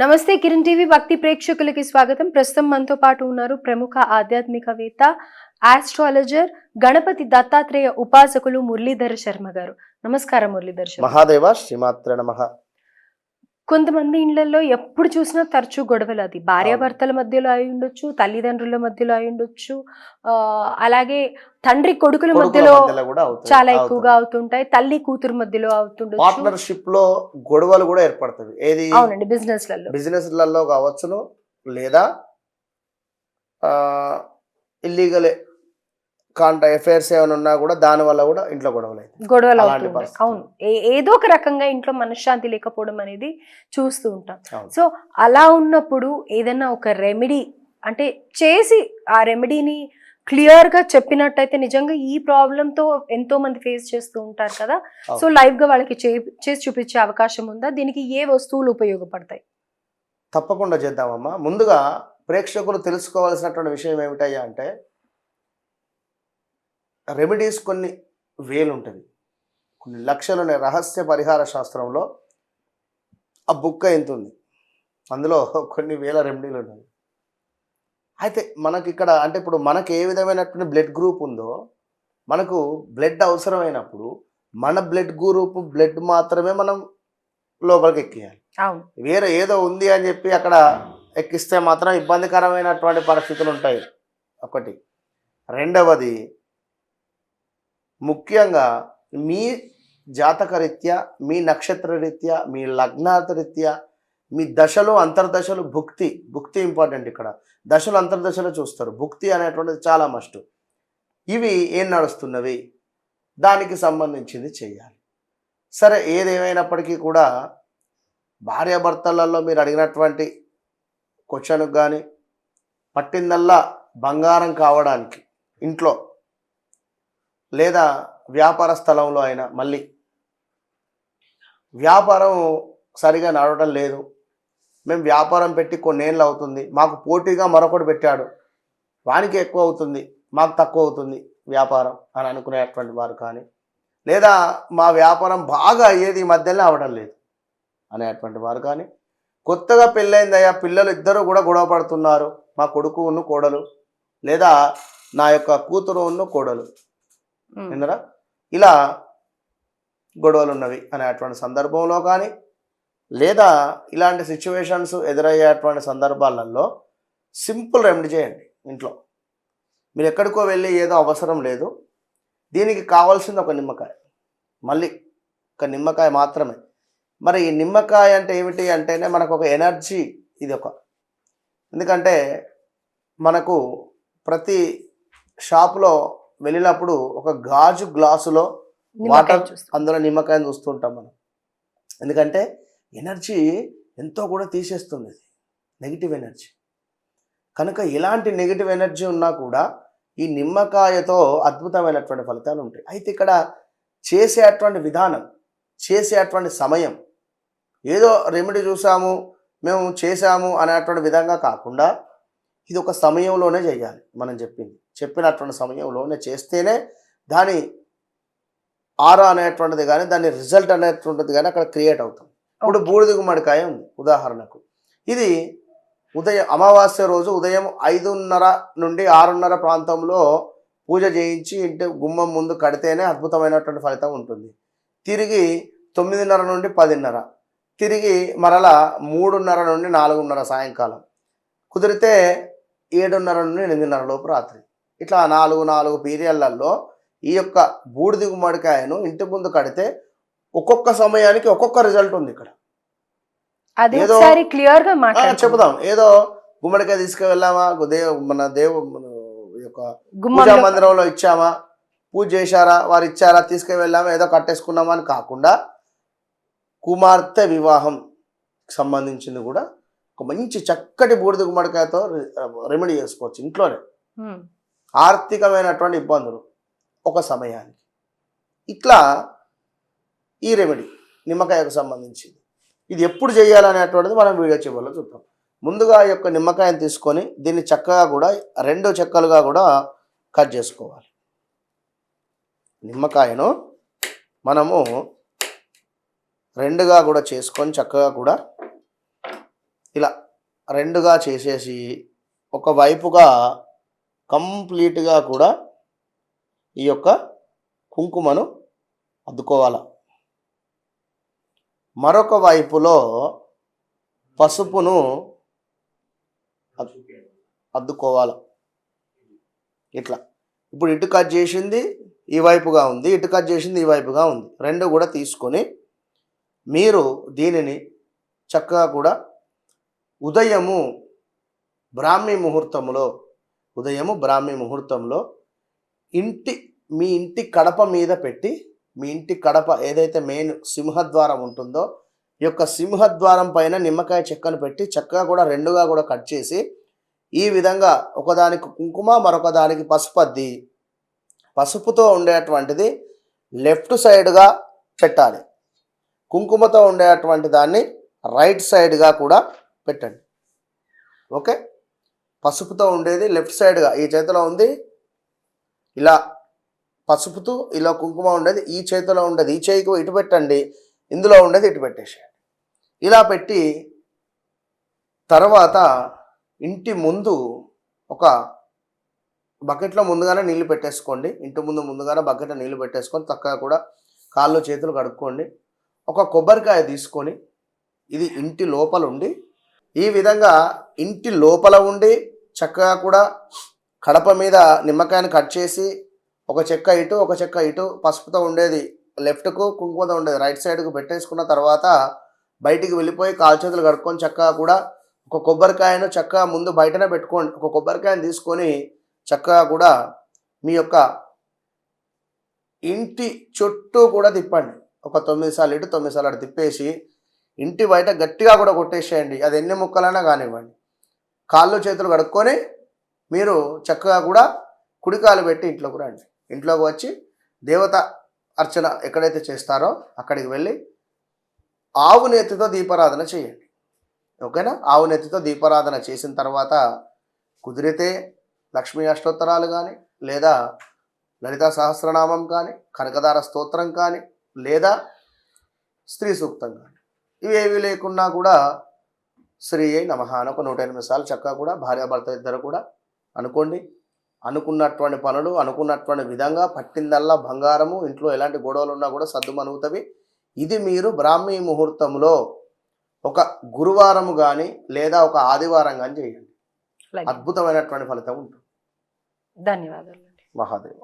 నమస్తే కిరణ్ టీవీ భక్తి ప్రేక్షకులకి స్వాగతం. ప్రస్తుతం మనతో పాటు ఉన్నారు ప్రముఖ ఆధ్యాత్మికవేత్త ఆస్ట్రాలజర్ గణపతి దత్తాత్రేయ ఉపాసకులు మురళీధర శర్మ గారు. నమస్కారం మురళీధర్ శర్మ. మహాదేవ శ్రీమాత్ర నమ. కొంతమంది ఇళ్ళలో ఎప్పుడు చూసినా తరచూ గొడవలు అది. భార్యాభర్తల మధ్యలో అయి ఉండొచ్చు తల్లిదండ్రుల మధ్యలో అయి ఉండొచ్చు. అలాగే తండ్రి కొడుకుల మధ్యలో చాలా ఎక్కువగా అవుతుంటాయి. తల్లి కూతురు మధ్యలో అవుతుండొచ్చు. పార్ట్నర్షిప్లో గొడవలు కూడా ఏర్పడుతుంది ఏది? అవునండి బిజినెస్లలో బిజినెస్లలో కావచ్చును లేదా ఇల్లీగల్ కాంట ఎఫైర్స్ ఏమైనా ఉన్నా కూడా దాని వల్ల కూడా ఇంట్లో గొడవలు గొడవలు. అవును. ఏదో ఒక రకంగా ఇంట్లో మనశ్శాంతి లేకపోవడం అనేది చూస్తూ ఉంటాం. సో అలా ఉన్నప్పుడు ఏదైనా ఒక రెమెడీ అంటే చేసి ఆ రెమెడీని క్లియర్గా చెప్పినట్టయితే నిజంగా ఈ ప్రాబ్లమ్తో ఎంతో మంది ఫేస్ చేస్తూ ఉంటారు కదా. సో లైవ్గా వాళ్ళకి చేసి చూపించే అవకాశం ఉందా? దీనికి ఏ వస్తువులు ఉపయోగపడతాయి? తప్పకుండా చేద్దామమ్మా. ముందుగా ప్రేక్షకులు తెలుసుకోవాల్సినటువంటి విషయం ఏమిటయ్యా అంటే రెమెడీస్ కొన్ని వేలు ఉంటుంది కొన్ని లక్షలు ఉన్నాయి రహస్య పరిహార శాస్త్రంలో ఆ బుక్ ఎంత ఉంది అందులో కొన్ని వేల రెమెడీలు ఉన్నాయి అయితే మనకి ఇక్కడ అంటే ఇప్పుడు మనకి ఏ విధమైనటువంటి బ్లడ్ గ్రూప్ ఉందో మనకు బ్లడ్ అవసరమైనప్పుడు మన బ్లడ్ గ్రూప్ బ్లడ్ మాత్రమే మనం లోపలికి ఎక్కియాలి వేరే ఏదో ఉంది అని చెప్పి అక్కడ ఎక్కిస్తే మాత్రం ఇబ్బందికరమైనటువంటి పరిస్థితులు ఉంటాయి ఒకటి. రెండవది ముఖ్యంగా మీ జాతకరీత్యా మీ నక్షత్ర రీత్యా మీ లగ్నార్థ రీత్యా మీ దశలు అంతర్దశలు భుక్తి భుక్తి ఇంపార్టెంట్ ఇక్కడ. దశలు అంతర్దశలు చూస్తారు. భుక్తి అనేటువంటిది చాలా మస్ట్ ఇవి ఏం నడుస్తున్నవి? దానికి సంబంధించింది చేయాలి. సరే ఏదేమైనప్పటికీ కూడా భార్యాభర్తలలో మీరు అడిగినటువంటి క్వశ్చన్కి కానీ పట్టిందల్లా బంగారం కావడానికి ఇంట్లో లేదా వ్యాపార స్థలంలో అయినా మళ్ళీ. వ్యాపారం సరిగా నడవడం లేదు. మేము వ్యాపారం పెట్టి కొన్నేళ్ళు అవుతుంది. మాకు పోటీగా మరొకటి పెట్టాడు. వానికి ఎక్కువ అవుతుంది. మాకు తక్కువ అవుతుంది వ్యాపారం అని అనుకునేటువంటి వారు కానీ లేదా మా వ్యాపారం బాగా అయ్యేది ఈ మధ్యలో అవడం లేదు అనేటువంటి వారు కానీ కొత్తగా పెళ్ళైందయ్యా పిల్లలు ఇద్దరు కూడా గొడవ పడుతున్నారు. మా కొడుకు ఉన్న కోడలు లేదా నా యొక్క కూతురు ఉన్న కోడలు. ఉమ్. ఇలా గొడవలు ఉన్నవి అనేటువంటి సందర్భంలో కానీ లేదా ఇలాంటి సిచ్యువేషన్స్ ఎదురయ్యేటువంటి సందర్భాలలో సింపుల్ రెమెడీ చేయండి ఇంట్లో. మీరు ఎక్కడికో వెళ్ళి ఏదో అవసరం లేదు. దీనికి కావాల్సింది ఒక నిమ్మకాయ. మళ్ళీ ఒక నిమ్మకాయ మాత్రమే. మరి ఈ నిమ్మకాయ అంటే ఏమిటి అంటేనే మనకు ఒక ఎనర్జీ ఇది ఒక. ఎందుకంటే మనకు ప్రతి షాపులో వెళ్ళినప్పుడు ఒక గాజు గ్లాసులో వాటర్. అందులో నిమ్మకాయని చూస్తుంటాం మనం. ఎందుకంటే ఎనర్జీ ఎంతో కూడా తీసేస్తుంది నెగిటివ్ ఎనర్జీ కనుక ఎలాంటి నెగిటివ్ ఎనర్జీ ఉన్నా కూడా ఈ నిమ్మకాయతో అద్భుతమైనటువంటి ఫలితాలు ఉంటాయి. అయితే ఇక్కడ చేసేటువంటి విధానం చేసేటువంటి సమయం ఏదో రెమెడీ చూసాము మేము చేసాము అనేటువంటి విధంగా కాకుండా ఇది ఒక సమయంలోనే చేయాలి మనం చెప్పింది. చెప్పినటువంటి సమయంలోనే చేస్తేనే దాని ఆరా అనేటువంటిది కానీ దాని రిజల్ట్ అనేటువంటిది కానీ అక్కడ క్రియేట్ అవుతుంది ఇప్పుడు. బూడిద గుమ్మడికాయ ఉంది ఉదాహరణకు. ఇది ఉదయం అమావాస్య రోజు ఉదయం ఐదున్నర నుండి ఆరున్నర ప్రాంతంలో పూజ చేయించి ఇంటి గుమ్మం ముందు కడితేనే అద్భుతమైనటువంటి ఫలితం ఉంటుంది. తిరిగి తొమ్మిదిన్నర నుండి పదిన్నర తిరిగి మరలా మూడున్నర నుండి నాలుగున్నర సాయంకాలం కుదిరితే ఏడున్నర నుండి ఎనిమిదిన్నర లోపు రాత్రి. ఇట్లా నాలుగు నాలుగు పీరియడ్లలో ఈ యొక్క బూడిద గుమ్మడికాయను ఇంటి ముందు కడితే ఒక్కొక్క సమయానికి ఒక్కొక్క రిజల్ట్ ఉంది ఇక్కడ. ఏదో- క్లియర్గా. చెబుదాం. ఏదో గుమ్మడికాయ తీసుకువెళ్ళామా దేవ మన దేవు మన యొక్క పూజా మందిరంలో ఇచ్చామా? పూజ చేశారా? వారు ఇచ్చారా? తీసుకువెళ్ళామా ఏదో కట్టేసుకున్నామా? అని కాకుండా కుమార్తె వివాహం సంబంధించింది కూడా ఒక మంచి చక్కటి బూడిద గుమ్మడికాయతో రెమెడీ చేసుకోవచ్చు ఇంట్లోనే. ఆర్థికమైనటువంటి ఇబ్బందులు ఒక సమయానికి. ఇట్లా ఈ రెమెడీ నిమ్మకాయకు సంబంధించింది. ఇది ఎప్పుడు చేయాలనేటువంటిది మనం వీడియో చివరిలో చూద్దాం. ముందుగా ఈ యొక్క నిమ్మకాయను తీసుకొని దీన్ని చక్కగా కూడా రెండు చెక్కలుగా కూడా కట్ చేసుకోవాలి. నిమ్మకాయను మనము రెండుగా కూడా చేసుకొని చక్కగా కూడా ఇలా రెండుగా చేసేసి ఒక వైపుగా కంప్లీట్గా కూడా ఈ యొక్క కుంకుమను అద్దుకోవాలి. మరొక వైపులో పసుపును అద్దుకోవాలి. ఇట్లా. ఇప్పుడు ఇటు కట్ చేసింది ఈ వైపుగా ఉంది ఇటు కట్ చేసింది ఈ వైపుగా ఉంది. రెండు కూడా తీసుకొని మీరు దీనిని చక్కగా కూడా ఉదయము బ్రాహ్మీ ముహూర్తంలో ఉదయము బ్రాహ్మీ ముహూర్తంలో ఇంటి మీ ఇంటి కడప మీద పెట్టి మీ ఇంటి కడప ఏదైతే మెయిన్ సింహద్వారం ఉంటుందో ఈ యొక్క సింహద్వారం పైన నిమ్మకాయ చెక్కను పెట్టి చక్కగా కూడా రెండుగా కూడా కట్ చేసి ఈ విధంగా ఒకదానికి కుంకుమ మరొక దానికి పసుపు అద్ది. పసుపుతో ఉండేటువంటిది లెఫ్ట్ సైడ్గా పెట్టాలి. కుంకుమతో ఉండేటువంటి దాన్ని రైట్ సైడ్గా కూడా పెట్టండి. ఓకే? పసుపుతో ఉండేది లెఫ్ట్ సైడ్గా ఈ చేతిలో ఉంది. ఇలా పసుపుతో ఇలా కుంకుమ ఉండేది ఈ చేతిలో ఉండేది. ఈ చేయికి ఇటు పెట్టండి ఇందులో ఉండేది ఇటు పెట్టేసేయండి. ఇలా పెట్టి తర్వాత ఇంటి ముందు ఒక బకెట్లో ముందుగానే నీళ్ళు పెట్టేసుకోండి. ఇంటి ముందు ముందుగానే బకెట్లో నీళ్ళు పెట్టేసుకొని చక్కగా కూడా కాళ్ళు చేతులు కడుక్కోండి. ఒక కొబ్బరికాయ తీసుకొని ఇది ఇంటి లోపల ఉండి ఈ విధంగా ఇంటి లోపల ఉండి చక్కగా కూడా కడప మీద నిమ్మకాయని కట్ చేసి ఒక చెక్క ఇటు ఒక చెక్క ఇటు పసుపుతో ఉండేది. లెఫ్ట్కు కుంకుమతో ఉండేది. రైట్ సైడ్కు పెట్టేసుకున్న తర్వాత బయటికి వెళ్ళిపోయి కాల్చేతులు కడుక్కొని చక్కగా కూడా ఒక కొబ్బరికాయను చక్కగా ముందు బయటనే పెట్టుకోండి. ఒక కొబ్బరికాయను తీసుకొని చక్కగా కూడా మీ యొక్క ఇంటి చుట్టూ కూడా తిప్పండి. ఒక తొమ్మిది సార్లు ఇటు తొమ్మిది సార్లు అటు తిప్పేసి ఇంటి బయట గట్టిగా కూడా కొట్టేసేయండి. అది ఎన్ని ముక్కలైనా కానివ్వండి. కాళ్ళు చేతులు కడుక్కొని మీరు చక్కగా కూడా కుడికాలు పెట్టి ఇంట్లోకి రండి. ఇంట్లోకి వచ్చి దేవత అర్చన ఎక్కడైతే చేస్తారో అక్కడికి వెళ్ళి ఆవు నేతితో దీపారాధన చేయండి. ఓకేనా? ఆవు నెత్తితో దీపారాధన చేసిన తర్వాత కుదిరితే లక్ష్మీ అష్టోత్తరాలు కానీ లేదా లలితా సహస్రనామం కానీ కనకదార స్తోత్రం కానీ లేదా స్త్రీ సూక్తం కానీ. ఇవేవి లేకున్నా కూడా శ్రీ అయి నమః అని ఒక నూట ఎనిమిది సార్లు చక్కగా కూడా భార్యాభర్త ఇద్దరు కూడా అనుకోండి. అనుకున్నటువంటి పనులు అనుకున్నటువంటి విధంగా పట్టిందల్లా బంగారము ఇంట్లో ఎలాంటి గొడవలు ఉన్నా కూడా సర్దుమనుగుతవి ఇది మీరు బ్రాహ్మీ ముహూర్తంలో ఒక గురువారము కానీ లేదా ఒక ఆదివారం కానీ చేయండి. అద్భుతమైనటువంటి ఫలితం ఉంటుంది. ధన్యవాదాలు మహాదేవ.